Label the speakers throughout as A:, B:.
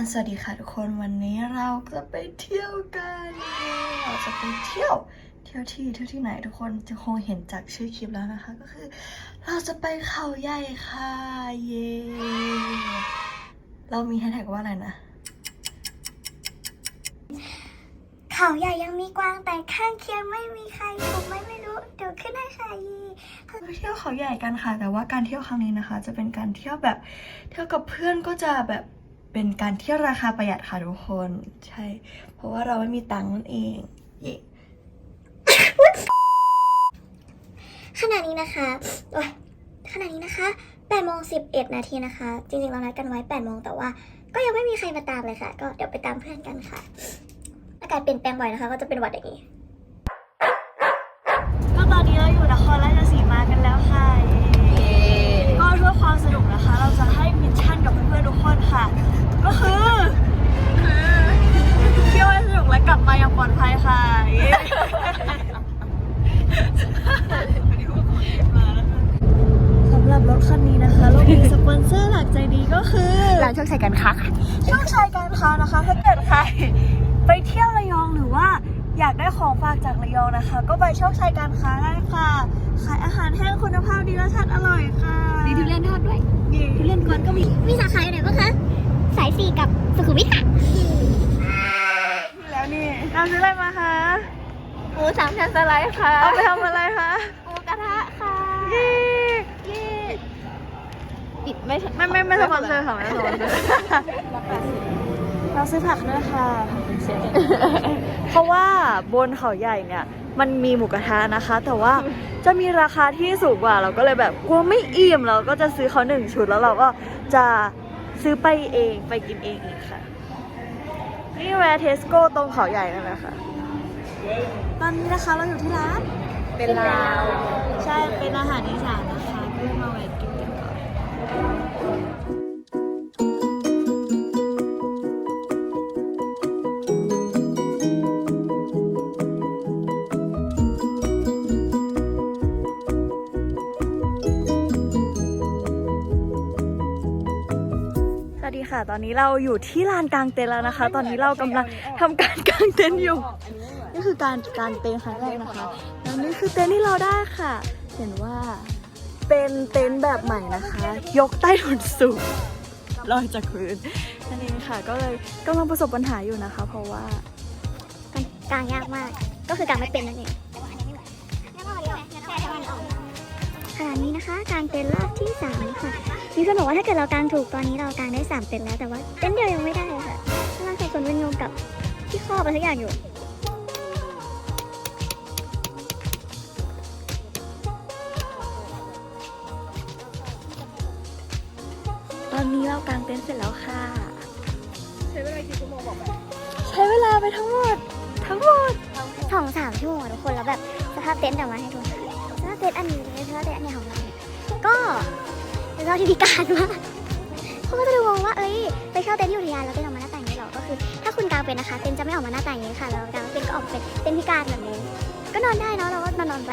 A: นสวัสดีค่ะทุกคนวันนี้เราจะไปเที่ยวกัน เราจะไปเที่ยวเที่ยวที่เที่ยวที่ไหนทุกคนจะคงเห็นจากชื่อคลิปแล้วนะคะ ก็คือ เราจะไปเขาใหญ่ค่ะ เย้เรามีแฮชแท็กว่าอะไรนะ
B: เขาใหญ่ยังมีกวางแต่ข้างเคียงไม่มีใครถูกไหมไม่รู้เดี๋ยวขึ้นให้ค่ะยี
A: ไปเที่ยวเขาใหญ่กันค่ะ แต่ว่าการเที่ยวครั้งนี้นะคะ จะเป็นการเที่ยวแบบเที่ยวกับเพื่อนก็จะแบบ เป็นการเที่ยวราคาประหยัดค่ะทุกคน ใช่ เพราะว่าเราไม่มีตังค์นั่นเองเย่
B: ขณะนี้นะคะโอ้ยขณะนี้นะคะ8โมง11 นาทีนะคะ จริงๆ เรานัดกันไว้8โมงแต่ว่า ก็ยังไม่มีใครมาตามเลยค่ะ ก็เดี๋ยวไปตามเพื่อนกันค่ะ อากาศเปลี่ยนแปลงบ่อยนะคะ ก็จะเป็นหวัดอย่างนี้
A: ก็ตอนนี้เราอยู่นครราชสีมากันแล้วค่ะเย้ก็เพื่อความสนุกนะคะ เราจะให้มิชชั่นกับเพื่อนๆทุกคนค่ะ กและกลับมาอย่างปลอดภัยค่ะเย้สำหรับรถคันนี้นะคะเรามีสปอนเซอร์หลักใจดีก็คือ
B: ร้านโชคชัยกันค่ะ
A: โชคชัยการค้านะคะถ้าเกิดใครไปเที่ยวระยองหรือว่าอยากได้ของฝากจากระยองนะคะ ก็ไปโชคชัยการค้าได้ค่ะ ขายอาหารแห้งคุณภาพดีรสชาติอร่อยค่ะ
B: มีทุเรียนทอดด้วย
A: เย้
B: ทุเรียนกวนก็มี มีสาขาอยู่ไหนบ้างคะ สายสี่กับสุขุมวิทค่ะ
A: แล้วนี่เราซื้ออะไรมาคะ
B: หมูสามชั้นสไลด์ค่ะ
A: เอาไปทำอะไรคะ
B: หมูกระทะค่ะ
A: เย้
B: เย้ปิดไม่
A: ไม่ไม่ไม่สปอนเซอร์ค่ะไม่สปอนเซอร์เราซื้อผักด้วยค่ะผักเป็นเซตเพราะว่าบนเขาใหญ่เนี่ยมันมีหมูกระทะนะคะ แต่ว่าจะมีราคาที่สูงกว่าเราก็เลยแบบกลัวไม่อิ่มเราก็จะซื้อเขาหนึ่งชุดแล้วเราก็จะซื้อไปเองไปกินเองอีกค่ะ นี่แวร์เทสโก้ตรงเขาใหญ่นั่นแหละค่ะ ตอนนี้นะคะเราอยู่ที่ร้าน
B: เป็นลาว
A: ใช่ เป็นอาหารอีสานนะคะก็เลยมาแวะกินกันก่อน ตอนนี้เราอยู่ที่ลานกลางเต็นท์แล้วนะคะ ตอนนี้เรากำลังทำการกางเต็นท์อยู่ นี่คือการกางเต็นท์ครั้งแรกนะคะแล้วนี่คือเต็นท์ที่เราได้ค่ะ เห็นว่าเป็นเต็นท์แบบใหม่นะคะ ยกใต้ถุนสูงลอยจากพื้นนั่นเองค่ะ ก็เลยกำลังประสบปัญหาอยู่นะคะ เพราะว่า
B: กลางยากมาก ก็คือกลางไม่เป็นนั่นเอง ขณะนี้นะคะกลางเต็นท์รอบที่สามค่ะมีคนบอกว่าถ้าเกิดเรากางถูกตอนนี้เรากางได้สามเต็นท์แล้วแต่ว่าเต็นท์เดียวยังไม่ได้ค่ะกำลังใส่ส่วนเป็นงงกับที่ข้ออะไรสักอย่างอยู่
A: ตอนนี้เรากางเต็นท์เสร็จแล้วค่ะ ใช้เวลากี่ชั่วโมงบอกไปใช้เวลาไปทั้งหมด ทั้งหมด
B: สองสามชั่วโมงอะทุกคนแล้วแบบสภาพเต็นท์แต่มาให้ดูนะคะสภาพ เต็นอันนี้สภาพเต็นอันนี้ของเราเนี่ยก็เป็นสภาที่พิการมากเขาก็จะดูงงว่าเอ้ยไปเช่าเต็นท์ที่อุทยานแล้วเต็นออกมาหน้าตาอย่างนี้หรอก็คือ ถ้าคุณกางเป็นนะคะเต็นจะไม่ออกมาหน้าตาอย่างนี้ค่ะแล้วกางเป็นก็ออกเป็นเต็นพิการแบบนี้ ก็นอนได้เนาะเราก็นอนอนไป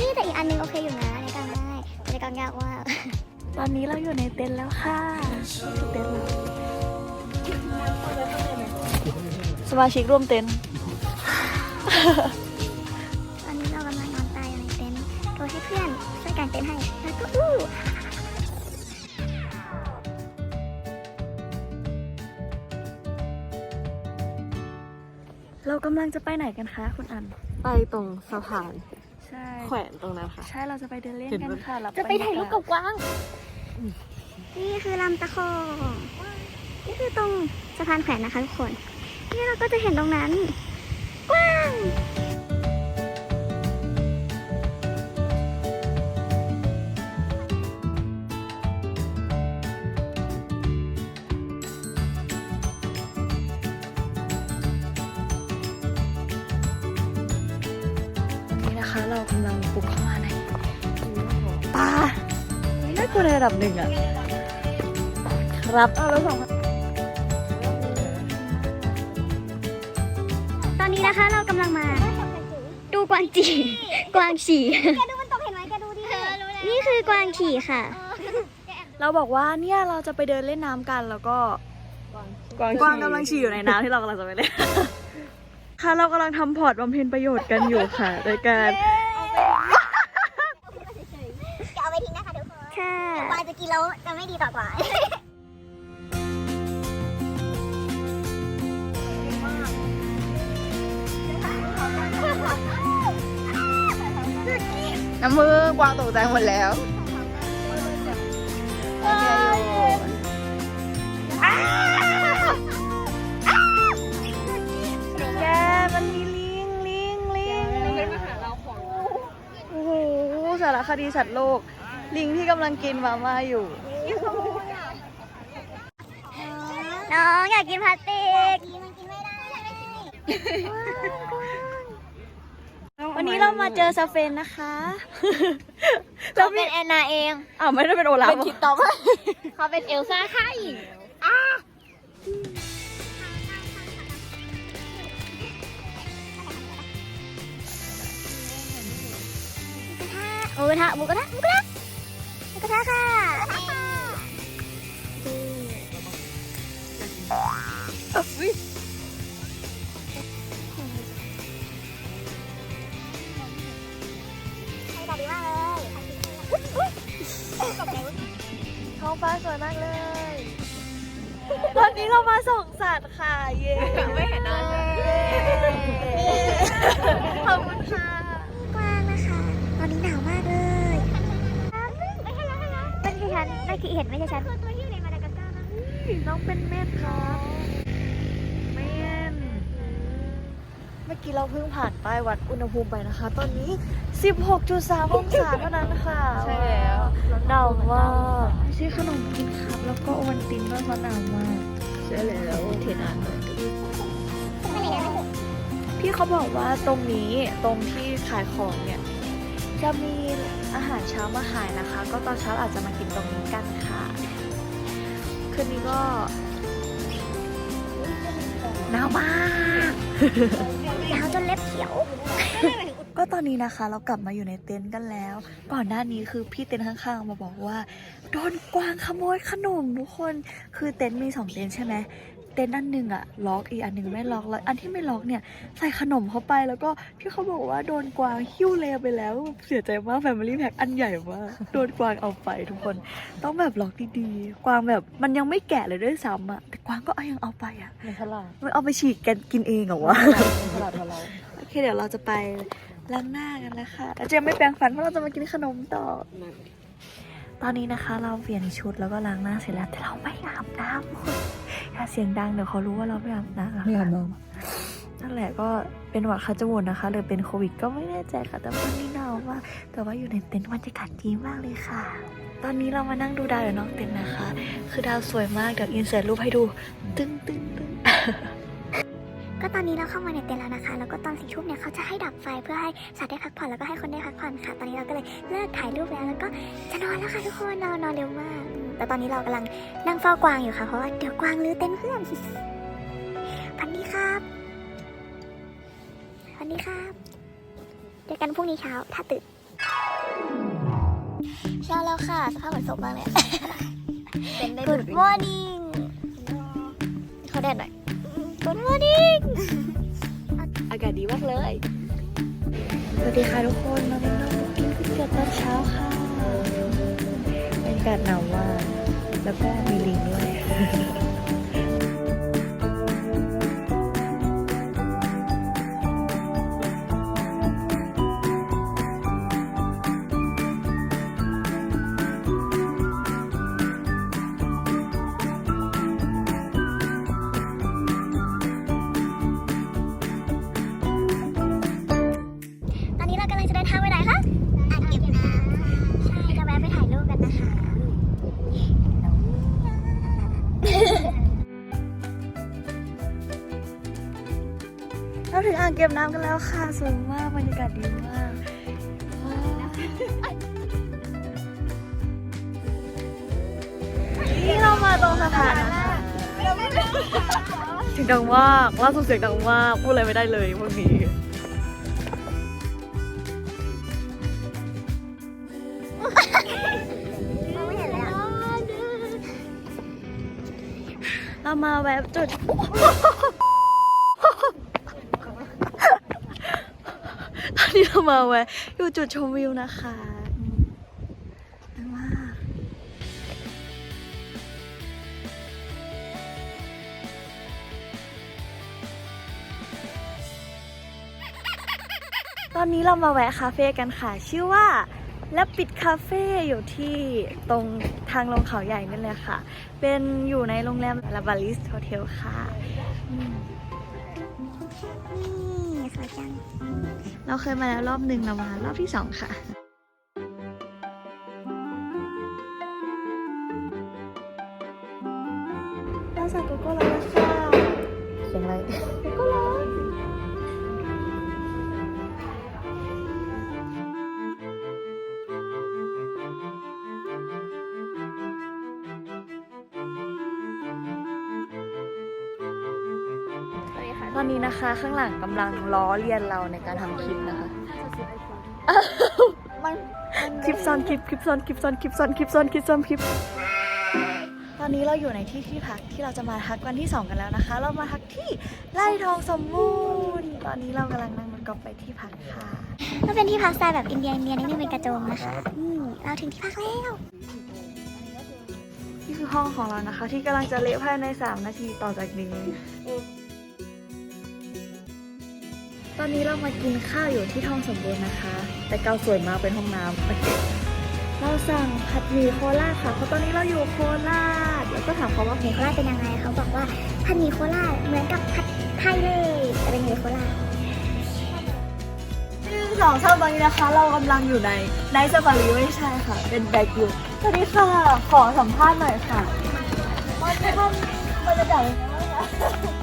B: นี่แต่อีกอันนึงโอเคอยู่นะในกางได้ในกางยากว่า
A: ตอนนี้เราอยู่ในเต็นท์แล้วค่ะนี่คือเต็นท์เราสมาชิกร่วมเต็นท์
B: พื่อนช่วยกางเต็นท์ให้ แล้วก็อู้
A: เรากำลังจะไปไหนกันคะคุณอัน
C: ไปตรงสะพาน
A: ใช่
C: แขวนตรงนั้นค่ะ
A: ใช่เราจะไปเดินเล่น
C: เห็น
A: กัน
C: ปะ
A: ค่ะ
B: จะไปถ่ายรูปกับกวาง นี่คือลำตะคองนี่คือตรงสะพานแขวนนะคะทุกคน นี่เราก็จะเห็นตรงนั้น ก
A: ลัวในระดับหนึ่งอะครับเอาแล้วสอง
B: ตอนนี้นะคะเรากำลังมา ดูกวางจี กวางฉี่
D: แกดูมันตกเห็นไหมแกดูดิ
B: นี่คือกวางฉี่ค่ะ
A: เราบอกว่าเนี่ยเราจะไปเดินเล่นน้ำกันแล้วก็ กวางกำลังฉี่อยู่ในน้ำที่เรากำลังจะไปเล่น ค่ะเรากำลังทำพอร์ตบำเพ็ญประโยชน์กันอยู่ค่ะ โดยการ
B: จะเอาไปทิ้งนะคะทุกคน ค่ะวายจะ กินแล้วจะไม่ดีต่อกว่า
C: น้ำมือกวางตกใจหมดแล้ว
A: แกมันมีลิงลิงลิง โอ้โหสารคดีสัตว์โลก ลิงที่กำลังกินมาม่าอยู่
B: น้องอยากกินพลาสติกมันกินไม่ได้
A: วันนี้เรามาเจอสเฟนนะคะ
B: เราเป็นแอนนาเอง
A: อ้าวไม่ได้เป็นโอลาฟ
C: เป็นคิดต่อมา
B: เขาเป็นเอลซ่าค่ะหมูกระทะหมูกระทะหมูกระทะหมู กระทะค่ะให้ตาดีมากเลย
A: ท้องฟ้าสวยมากเลย ตอนนี้เรามาส่องสัตว์ค่ะ เย้
C: ไม่เห็นหน้าฉัน
A: ขอบคุณค่ะ
B: ฉันไม่คือเห็นไม่ใช่ฉันคือตัวที่อยู่ในมาดากัสการ์นะ
A: น้องเป็นเม็ดครับเม่นเมื่อกี้เราเพิ่งผ่านป้ายวัดอุณหภูมิไปนะคะ ตอนนี้ 16.3 องศาเท่านั้นค่ะ
C: ใช่แล้ว
A: หนาวมากซื้อขนมกินครับ แล้วก็โอวันตินด้วยเพราะหนาวมาก
C: ใช่แล้วเทนานเลย
A: พี่เขาบอกว่าตรงนี้ตรงที่ขายของเนี่ย จะมี อาหารเช้ามาขายนะคะ ก็ตอนเช้าอาจจะมากินตรงนี้กันค่ะคืนนี้ก็หนาวมาก
B: หนาวจนเล็บเขียว
A: ก็ตอนนี้นะคะเรากลับมาอยู่ในเต็นท์กันแล้ว ก่อนหน้านี้คือพี่เต็นท์ข้างๆมาบอกว่า โดนกวางขโมยขนมทุกคน คือเต็นท์มีสองเต็นท์ใช่ไหม เต็นท์อันหนึ่งอะล็อกอีกอันหนึ่งไม่ล็อกแล้วอันที่ไม่ล็อกเนี่ยใส่ขนมเข้าไปแล้วก็พี่เขาบอกว่าโดนกวางหิ้วเลไปแล้วเสียใจมากแฟมิลี่แพ็คอันใหญ่มากโดนกวางเอาไปทุกคน ต้องแบบล็อกดีๆกวางแบบมันยังไม่แกะเลยด้วยซ้ำอะแต่กวางก็เอายังเอาไปอะ
C: มันฉลาด
A: มันเอาไปฉีกกันกินเองเหรอวะ
C: มันฉลาดกว่าเรา
A: โอเคเดี๋ยวเราจะไปล้างหน้ากันแล้วค่ะเราจะยังไม่แปรงฟันเพราะเราจะมากินขนมต่อ ตอนนี้นะคะเราเปลี่ยนชุดแล้วก็ล้างหน้าเสร็จแล้วแต่เราไม่อาบน้ำทุกคนอย่าเสียงดังเดี๋ยวเขารู้ว่าเราไม่อาบน้ำนะคะ
C: ไม่อาบน้
A: นั่นแหละก็เป็นหวัดคัดจมูกนะคะหรือเป็นโควิดก็ไม่แน่ใจค่ะแต่วันนี้หนาวมากแต่ว่าอยู่ในเต็นท์บรรยากาศดีมากเลยค่ะ ตอนนี้เรามานั่งดูดาวอยู่นอกเต็นท์นะคะ คือดาวสวยมากเดี๋ยวอินเสิร์ตรูปให้ดู ตึ้งตึ้งตึ้ง
B: ก็ตอนนี้เราเข้ามาในเต็นท์แล้วนะคะ แล้วก็ตอนสี่ทุ่มเนี่ยเขาจะให้ดับไฟเพื่อให้สัตว์ได้พักผ่อนแล้วก็ให้คนได้พักผ่อนค่ะ ตอนนี้เราก็เลยเลิกถ่ายรูปแล้วแล้วก็จะนอนแล้วค่ะทุกคนเรานอนเร็วมากอืมแต่ตอนนี้เรากำลังนั่งเฝ้ากวางอยู่ค่ะ เพราะว่าเดี๋ยวกวางรื้อเต็นท์เพื่อนพันดีครับพันดีครับเจอกันพรุ่งนี้เช้าถ้าตื่นเช้าแล้วค่ะ สภาพเหมือนศพมากเลยำ
C: เป็นได้
B: Good morning เขาแดดหน่อย
A: สวัสดีค่ะทุกคนมาเป็นน้องกินก๋วยเตี๋ยวตอนเช้าค่ะบรรยากาศหนาวมากแล้วก็มีลิงด้วย
B: ก็บน้ำกัน
A: แล้วค่ะสวยมากบรรยากาศดีมากว้าวนี่เรามาตรงสะพานนะคะเสียงดังมากล่าสุดเสียงดังมากพูดอะไรไม่ได้เลยพวกนี้
B: มองไม่เห็นเลยอะ
A: เรามาแวะจุด ตอนนี้เรา มาแวะอยู่จุดชมวิวนะคะอืมสวยมากตอนนี้เรามาแวะคาเฟ่กันค่ะ ชื่อว่าและปิดคาเฟ่อยู่ที่ตรงทางลงเขาใหญ่นั่นเลยค่ะ เป็นอยู่ในโรงแรมลาบาลิสโฮเทลค่ะ อืม
B: นี่สวยจัง
A: เราเคยมาแล้วรอบหนึ่งเรามารอบที่สองค่ะเราสั่งโกโก้แล้วนะคะ
C: เสียงอะไร
A: โกโก้ร้อน อนนี้นะคะ ข้างหลังกำลังล้อเลียนเราในการทำคลิปนะคะ
C: มันมัน
A: คลิปซ้อนคลิปคลิปซ้อนคลิปซ้อนคลิปซ้อนคลิปซ้อนคลิปซ้อนคลิป ตอนนี้เราอยู่ในที่ที่พักที่เราจะมาพักวันที่ 2 กันแล้วนะคะ เรามาพักที่ไร่ทองสมบูรณ์ ตอนนี้เรากำลังนั่งรถกอล์ฟไปที่พักค่ะ
B: ก็เป็นที่พักสไตล์แบบอินเดียอินเดียนิดนึงเป็นกระโจมนะคะอืมเราถึงที่พักแล้ว
A: นี่คือห้องของเรานะคะ ที่กำลังจะเละภายใน 3 นาทีต่อจากนี้ต อนนี้เรามากินข้าวอยู่ที่ทองสมบูรณ์นะคะ แต่เกาสวยมากเป็นห้องน้ำโอเคเราสั่งผัดหมี่โคราชค่ะ เพราะตอนนี้เราอยู่โคราช แล้วก็ถามเขาว่า
B: หมี่โคราชเป็นยังไง เขาบอกว่าผัดหมี่โคราชเหมือนกับผัดไทยเลยแต่เป็นหมี่โคราช
A: หนึ่งสองสามตอนนี้นะคะ เรากำลังอยู่ในในสปารีไม่ใช่ค่ะ เป็นแบกยูสวัสดีค่ะ ขอสัมภาษณ์หน่อยค่ะว่าท่านบรรยากาศเป็นไงบ้างคะ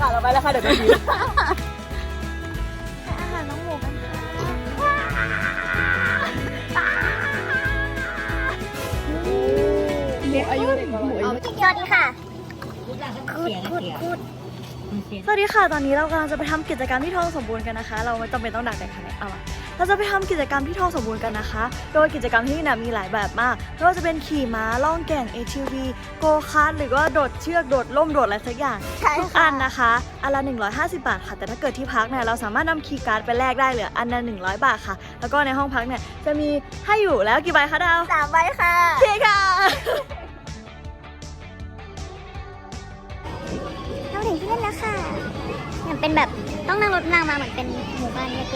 A: บรรยากาศเราไปแล้วค่ะเดี๋ยวจะดีอาหารน้องหมูกันค่ะ
C: หมูอายุเด็กกว่าเราอายุ
B: สวัสดีค่ะคูดคูดคูด
A: สวัสดีค่ะ ตอนนี้เรากำลังจะไปทำกิจกรรมที่ทองสมบูรณ์กันนะคะ เราไม่จำเป็นต้องดักแต่คะแนนเอาอะเราจะไปทำกิจกรรมที่ทองสมบูรณ์กันนะคะ โดยกิจกรรมที่นี่เนะมีหลายแบบมากไม่ว่าจะเป็นขี่ม้าล่องแก่ง ATV โกคาร์ทหรือว่าโดดเชือกโดดล่มโดดอะไรสักอย่าง
B: ใช่
A: ทุกอันนะคะอันละ 150 บาทค่ะ แต่ถ้าเกิดที่พักเนี่ยเราสามารถนำคีย์การ์ดไปแลกได้เหลืออันละ100 บาทค่ะ แล้วก็ในห้องพักเนี่ยจะมีให้อยู่แล้วกี่ใบคะดาว
B: สามใบค่ะ
A: โอเคค่ะา
B: ถึงที่เล่นแล้วค่ะเหมือนเป็นแบบต้องนั่งรถนางมาเหมือนเป็นหมู่บ้านแยก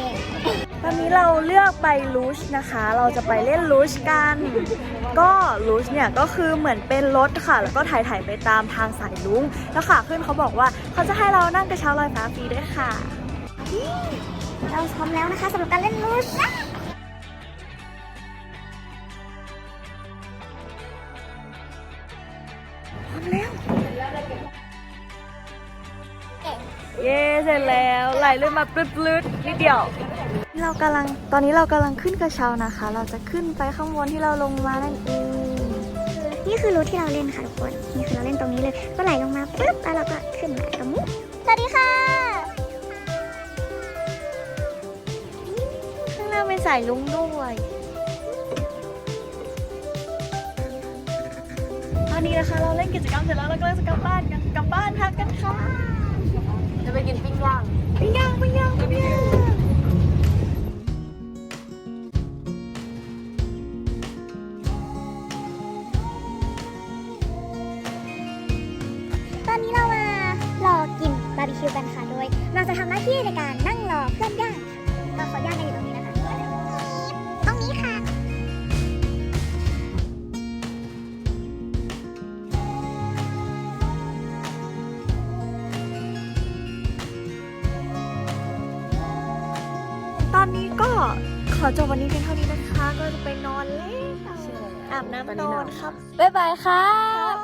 A: ตอนนี้เราเลือกไปลูชนะคะ เราจะไปเล่นลูชกัน ก็ลูชเนี่ยก็คือเหมือนเป็นรถค่ะ แล้วก็ถ่ายถ่ายๆไปตามทางสายลุงแล้วขาขึ้นเขาบอกว่าเขาจะให้เรานั่งกระเช้าลอยฟ้าฟรีด้วยค่ะ
B: ๆเราพร้อมแล้วนะคะสำหรับการเล่นลูช
A: เย้เสร็จแล้วไหลลื่นมาปลืดๆนิดเดียวเรากำลังตอนนี้เรากำลังขึ้นกระเช้านะคะ เราจะขึ้นไปข้างบนที่เราลงมานั่นเอง
B: นี่คือรูทที่เราเล่นค่ะทุกคนนี่คือเราเล่นตรงนี้เลย ก็ไหลลงมาปุ๊บแล้วเราก็ขึ้นมาตรงนี้สวัสดีค่ะ
A: ข้างหน้าเป็นสายลุงด้วยตอนนี้นะคะเราเล่นกิจกรรมเสร็จแล้วเราก็จะกลับบ้านกันกลับบ้านพักกันค่ะ
C: จะ ไปกินปิ้งย่าง
A: ปิ้งย่าง ปิ้งย่าง ปิ้งย่าง
B: ตอนนี้เรามารอกินบาร์บีคิวกันค่ะ โดย เราจะทำหน้าที่ในการนั่งรอเพื่อนย่างเราขอย่างกันอยู่ตรงนี้
A: ขอจบวันนี้เพียงเท่านี้นะคะ ก็จะไปนอนแล้วอาบน้ำนอนครับ บ๊ายบายครับ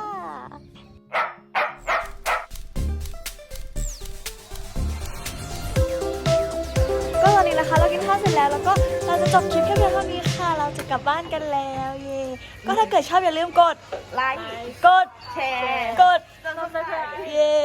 A: ก็ตอนนี้นะคะ เรากินข้าวเสร็จแล้วแล้วก็เราจะจบคลิปแค่เพียงเท่านี้ค่ะ เราจะกลับบ้านกันแล้วเย่ก็ถ้าเกิดชอบอย่าลืมกด
C: ไลค์
A: กด
C: แชร์
A: กด subscribe เย่